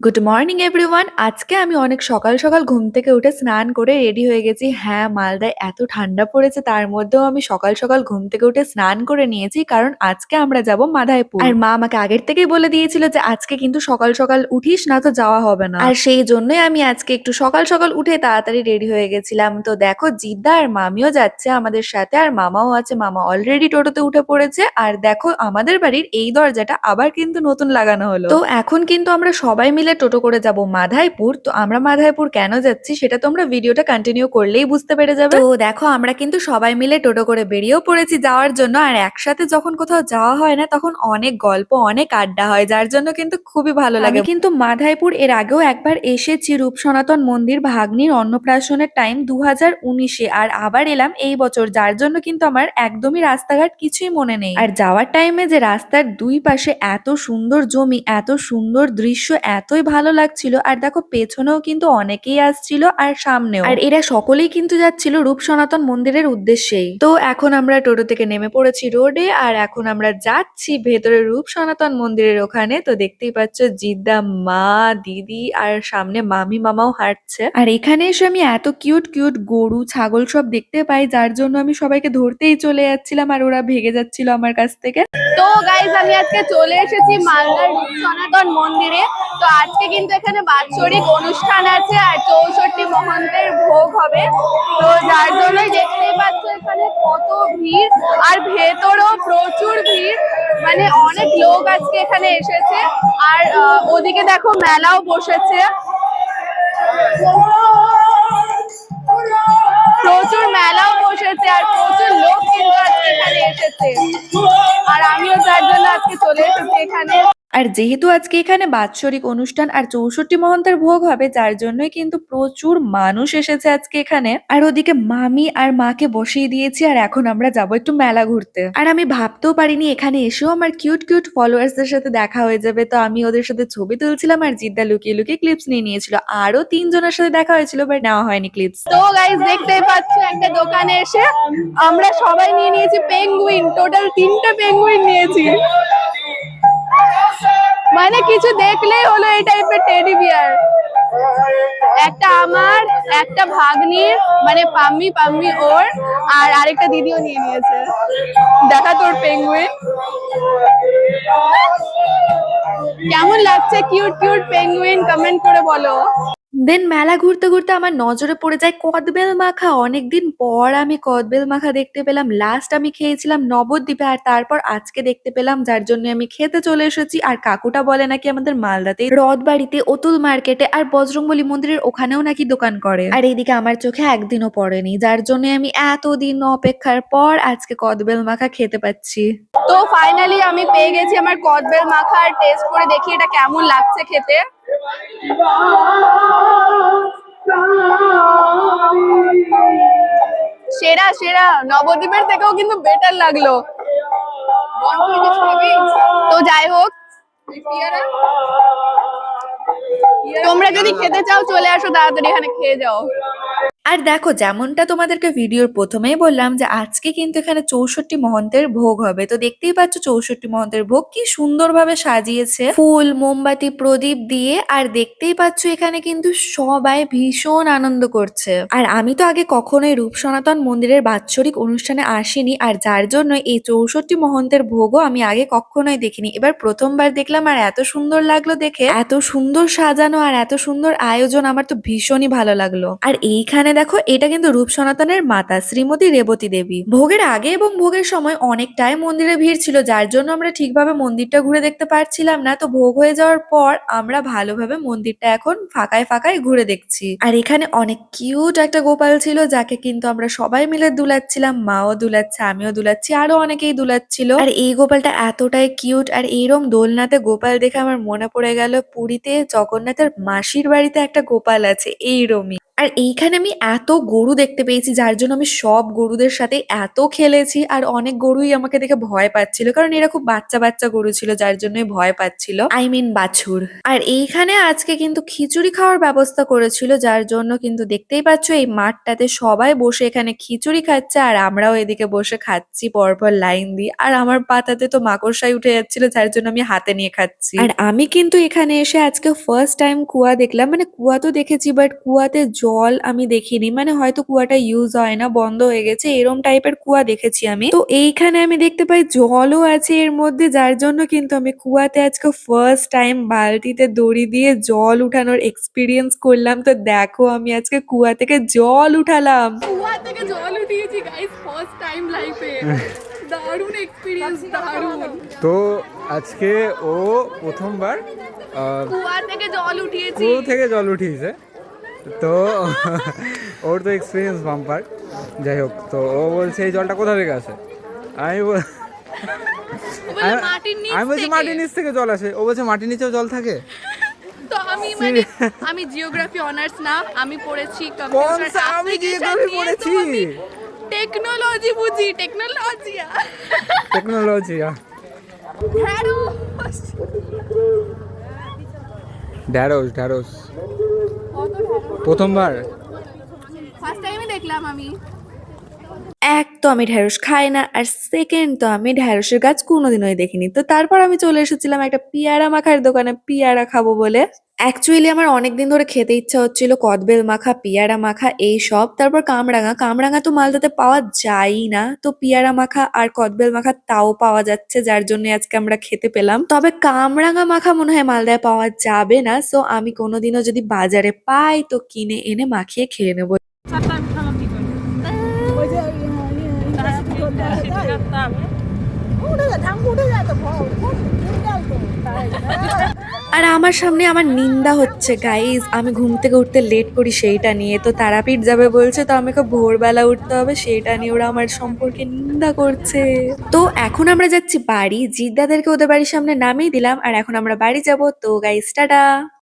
Good morning everyone আজকে আমি অনেক সকাল সকাল ঘুম থেকে উঠে স্নান করে রেডি হয়ে গেছি। হ্যাঁ মালদায় এত ঠান্ডা পড়েছে তার মধ্যেও আমি সকাল সকাল ঘুম থেকে উঠে স্নান করে নিয়েছি কারণ আজকে আমরা যাব মাধাইপুর। আর মা আমাকে আগের থেকেই বলে দিয়েছিল যে আজকে কিন্তু সকাল সকাল উঠিস না তো যাওয়া হবে না। আর সেই জন্যই আমি আজকে একটু সকাল সকাল উঠে তাড়াতাড়ি রেডি হয়ে গেছিলাম। তো দেখো জিদ্দা আর মামিও যাচ্ছে আমাদের সাথে আর মামাও আছে মামা অলরেডি টোটোতে উঠে পড়েছে। আর দেখো আমাদের বাড়ির এই দরজাটা আবার কিন্তু নতুন লাগানো হলো। তো এখন কিন্তু আমরা সবাই মিলে টোটো করে যাব মাধাইপুর তো আমরা মাধাইপুর কেন যাচ্ছি সেটা তোমরা ভিডিওটা কন্টিনিউ করলেই বুঝতে পেরে যাবে। তো দেখো আমরা কিন্তু সবাই মিলে টোটো করে বেরিয়েও পড়েছি যাওয়ার জন্য আর একসাথে যখন কোথাও যাওয়া হয় না তখন অনেক গল্প অনেক আড্ডা হয় যার জন্য কিন্তু খুবই ভালো লাগে। কিন্তু মাধাইপুর এর আগেও একবার এসেছি রূপ সনাতন মন্দির ভাগ্নির অন্নপ্রাশনের টাইম দু হাজার উনিশে আর আবার এলাম এই বছর যার জন্য কিন্তু আমার একদমই রাস্তাঘাট কিছুই মনে নেই। আর যাওয়ার টাইমে যে রাস্তার দুই পাশে এত সুন্দর জমি এত সুন্দর দৃশ্য এতই ভালো লাগছিল। আর দেখো পেছনেও কিন্তু অনেকেই আসছিল আর সামনেও। আর এরা সকলেই কিন্তু যাচ্ছিল রূপ সনাতন মন্দিরের উদ্দেশ্যেই। তো এখন আমরা টোটো থেকে নেমে পড়েছি রোডে আর এখন আমরা যাচ্ছি ভেতরে রূপ সনাতন মন্দিরের ওখানে। তো দেখতেই পাচ্ছ জিদ্দা মা দিদি আর সামনে মামি মামাও হাঁটছে। আর এখানে এসে আমি এত কিউট কিউট গরু ছাগল সব দেখতে পাই যার জন্য আমি সবাইকে ধরতেই চলে যাচ্ছিলাম আর ওরা ভেগে যাচ্ছিল আমার কাছ থেকে। তো গাইজ আমি আজকে চলে এসেছি মালদার রূপ সনাতন মন্দিরে। তো আজকে কিন্তু এখানে বাৎসরিক অনুষ্ঠান আছে আর চৌষট্টি মহন্তের ভোগ হবে। তো যার জন্যই দেখতেই পাচ্ছ এখানে কত ভিড় আর ভেতরেও প্রচুর ভিড়। মানে অনেক লোক আজকে এখানে এসেছে। আর ওদিকে দেখো মেলাও বসেছে। প্রচুর মেলাও বসেছে আর প্রচুর লোক কিন্তু আজকে এখানে এসেছে। আর আমিও যার জন্য আজকে চলে এসেছি এখানে। আর যেহেতু আজকে এখানে বাৎসরিক অনুষ্ঠান আর চৌষট্টি মহন্তের ভোগ হবে, যার জন্যই কিন্তু প্রচুর মানুষ এসেছে আজকে এখানে। আর ওদিকে মামি আর মাকে বসিয়ে দিয়েছি, আর এখন আমরা যাব একটু মেলা ঘুরতে। আর আমি ভাবতেও পারিনি এখানে এসেও আমার কিউট কিউট ফলোয়ার্সদের সাথে দেখা হয়ে যাবে। তো আমি ওদের সাথে ছবি তুলছিলাম আর জিদ্দা লুকিয়ে লুকিয়ে ক্লিপস নিয়ে নিয়েছিল। আরও তিনজনের সাথে দেখা হয়েছিল বাট নেওয়া হয়নি ক্লিপস তো গাইজ দেখতেই পাচ্ছ একটা দোকানে এসে আমরা সবাই নিয়ে নিয়েছি পেঙ্গুইন টোটাল তিনটা পেঙ্গুইন নিয়েছি। মানে কিছু দেখলেই হলো এই টাইপের টেডি বিয়ার একটা আমার, একটা ভাগ্নির মানে পাম্মি পাম্মি ওর, আর আরেকটা দিদিও নিয়ে নিয়েছে। দেখা তোর পেঙ্গুইন কেমন লাগছে কিউট কিউট পেঙ্গুইন কমেন্ট করে বলো। দেন মেলা ঘুরতে ঘুরতে আমার নজরে পড়ে যায় কদবেল মাখা। অনেকদিন পর আমি কদবেল মাখা দেখতে পেলাম। লাস্ট আমি খেয়েছিলাম নবদ্বীপে আর তারপর আজকে দেখতে পেলাম যার জন্য আমি খেতে চলে এসেছি। আর কাকুটা বলে নাকি আমাদের মালদাতে রথ বাড়িতে অতুল মার্কেটে আর বজরংবলী মন্দিরের ওখানেও নাকি দোকান করে। আর এইদিকে আমার চোখে একদিনও পড়েনি, যার জন্য আমি এতদিন অপেক্ষার পর আজকে কদবেল মাখা খেতে পাচ্ছি। তো ফাইনালি আমি পেয়ে গেছি আমার কদবেল মাখার টেস্ট করে দেখি এটা কেমন লাগছে খেতে। সেরা সেরা। নবদ্বীপের থেকেও কিন্তু বেটার লাগল। তো যাই হোক তোমরা যদি খেতে চাও, চলে আসো তাড়াতাড়ি, এখানে খেয়ে যাও। আর দেখো, যেমনটা তোমাদেরকে ভিডিওর প্রথমেই বললাম যে, আজকে কিন্তু এখানে চৌষট্টি মহন্তের ভোগ হবে। তো দেখতেই পাচ্ছ চৌষট্টি মহন্তের ভোগ কি সুন্দরভাবে সাজিয়েছে। ফুল, মোমবাতি, প্রদীপ দিয়ে আর দেখতেই পাচ্ছ এখানে কিন্তু সবাই ভীষণ আনন্দ করছে। আর আমি তো আগে কখনোই রূপ সনাতন মন্দিরের বাৎসরিক অনুষ্ঠানে আসিনি আর যার জন্য এই চৌষট্টি মহন্তের ভোগও আমি আগে কখনোই দেখিনি। এবার প্রথমবার দেখলাম আর এত সুন্দর লাগল দেখে। এত সুন্দর সাজানো আর এত সুন্দর আয়োজন আমার তো ভীষণই ভালো লাগল। আর এইখানে দেখো, এটা কিন্তু রূপ সনাতনের মাতা, শ্রীমতী রেবতী দেবী। ভোগের আগে এবং ভোগের সময় অনেকটাই মন্দিরে ভিড় ছিল, যার জন্য আমরা ঠিকভাবে মন্দিরটা ঘুরে দেখতে পারছিলাম না। তো ভোগ হয়ে যাওয়ার পর আমরা ভালোভাবে মন্দিরটা এখন ফাঁকায় ফাঁকায় ঘুরে দেখছি। আর এখানে অনেক কিউট একটা গোপাল ছিল, যাকে কিন্তু আমরা সবাই মিলে দুলাচ্ছিলাম। মাও দুলাচ্ছে, আমিও দুলাচ্ছি, আরও অনেকেই দুলাচ্ছিল। আর এই গোপালটা এতটাই কিউট আর এইরকম দোলনাতে গোপাল দেখে আমার মনে পড়ে গেল, পুরীতে জগন্নাথের মাসির বাড়িতে একটা গোপাল আছে, এইরমই। আর এইখানে আমি এত গরু দেখতে পেয়েছি, যার জন্য আমি সব গরুদের সাথে এত খেলেছি আর অনেক গরুই আমাকে দেখে ভয় পাচ্ছিল। কারণ এরা খুব বাচ্চা বাচ্চা গরু ছিল, যার জন্যই ভয় পাচ্ছিল। আই মিন বাছুর। আর এইখানে আজকে কিন্তু খিচুড়ি খাওয়ার ব্যবস্থা করেছিল, যার জন্য কিন্তু দেখতেই পাচ্ছ এই মাঠটাতে সবাই বসে এখানে খিচুড়ি খাচ্ছে আর আমরাও এদিকে বসে খাচ্ছি, পরপর লাইন দিয়ে। আর আমার পাতাতে তো মাকড়সাই উঠে যাচ্ছিল, যার জন্য আমি হাতে নিয়ে খাচ্ছি। আর আমি কিন্তু এখানে এসে আজকে ফার্স্ট টাইম কুয়া দেখলাম মানে কুয়া তো দেখেছি বাট কুয়াতে আমি দেখিনি। মানে হয়তো কুয়াটা ইউজ হয় না বন্ধ হয়ে গেছে এরম টাইপের কুয়া দেখেছি আমি। তো এইখানে আমি দেখতে পাই জলও আছে এর মধ্যে যার জন্য কিন্তু আমি কুয়াতে আজকে ফার্স্ট টাইম বালতিতে দড়ি দিয়ে জল উঠানোর এক্সপিরিয়েন্স করলাম। তো দেখো আমি আজকে কুয়া থেকে জল উঠালাম। কুয়া থেকে জল উঠিয়েছি গাইস ফার্স্ট টাইম লাইফে দারুণ এক্সপিরিয়েন্স দারুণ। তো আজকে ও প্রথমবার কুয়া থেকে জল উঠিয়েছি। কুয়ো থেকে জল উঠিয়েছে। তো ওর তো এক্সপিরিয়েন্স বাম্পার যাই হোক তো ও বলছে এই জলটা কোথা থেকে আসে? আমি বল- আমি- বলছি মাটির নিচ থেকে জল আসে। ও বলছে মাটির নিচেও জল থাকে? তো আমি মানে আমি জিওগ্রাফি অনার্স না আমি পড়েছি সা- আমি geography পড়েছি? টেকনোলজি বুঝি টেকনোলজি টেকনোলজি ঢ্যাঁড়স ঢ্যাঁড়স। প্রথমবার? ফার্স্ট টাইমই দেখলাম আমি। তো আমি ঢ্যাঁড়স খাই না, আর সেকেন্ড তো আমি ঢ্যাঁড়সের গাছ কোনোদিনই দেখিনি। তো তারপর আমি চলে এসেছিলাম একটা পিয়ারা মাখার দোকানে, পিয়ারা খাব বলে। অ্যাকচুয়ালি আমার অনেকদিন ধরে খেতে ইচ্ছা হচ্ছিল কদবেল মাখা, পিয়ারা মাখা, এই সব। তারপর কামরাঙা কামরাঙা তো মালদাতে পাওয়া যায়ই না। তো পিয়ারা মাখা আর কদবেল মাখা তাও পাওয়া যাচ্ছে, যার জন্য আজকে আমরা খেতে পেলাম। তবে কামরাঙা মাখা মনে হয় মালদায় পাওয়া যাবে না। সো আমি কোনোদিনও যদি বাজারে পাই, তো কিনে এনে মাখিয়ে খেয়ে নেব। আর আমার সামনে আমার নিন্দা হচ্ছে গাইজ আমি ঘুম থেকে উঠতে লেট করি সেইটা নিয়ে। তো তারাপীঠ যাবে বলছে, তো আমাকে ভোরবেলা উঠতে হবে সেইটা নিয়ে ওরা আমার সম্পর্কে নিন্দা করছে। তো এখন আমরা যাচ্ছি বাড়ি। জিদ্দাদেরকে ওদের বাড়ির সামনে নামিয়ে দিলাম, আর এখন আমরা বাড়ি যাব। তো গাইজ টাটা!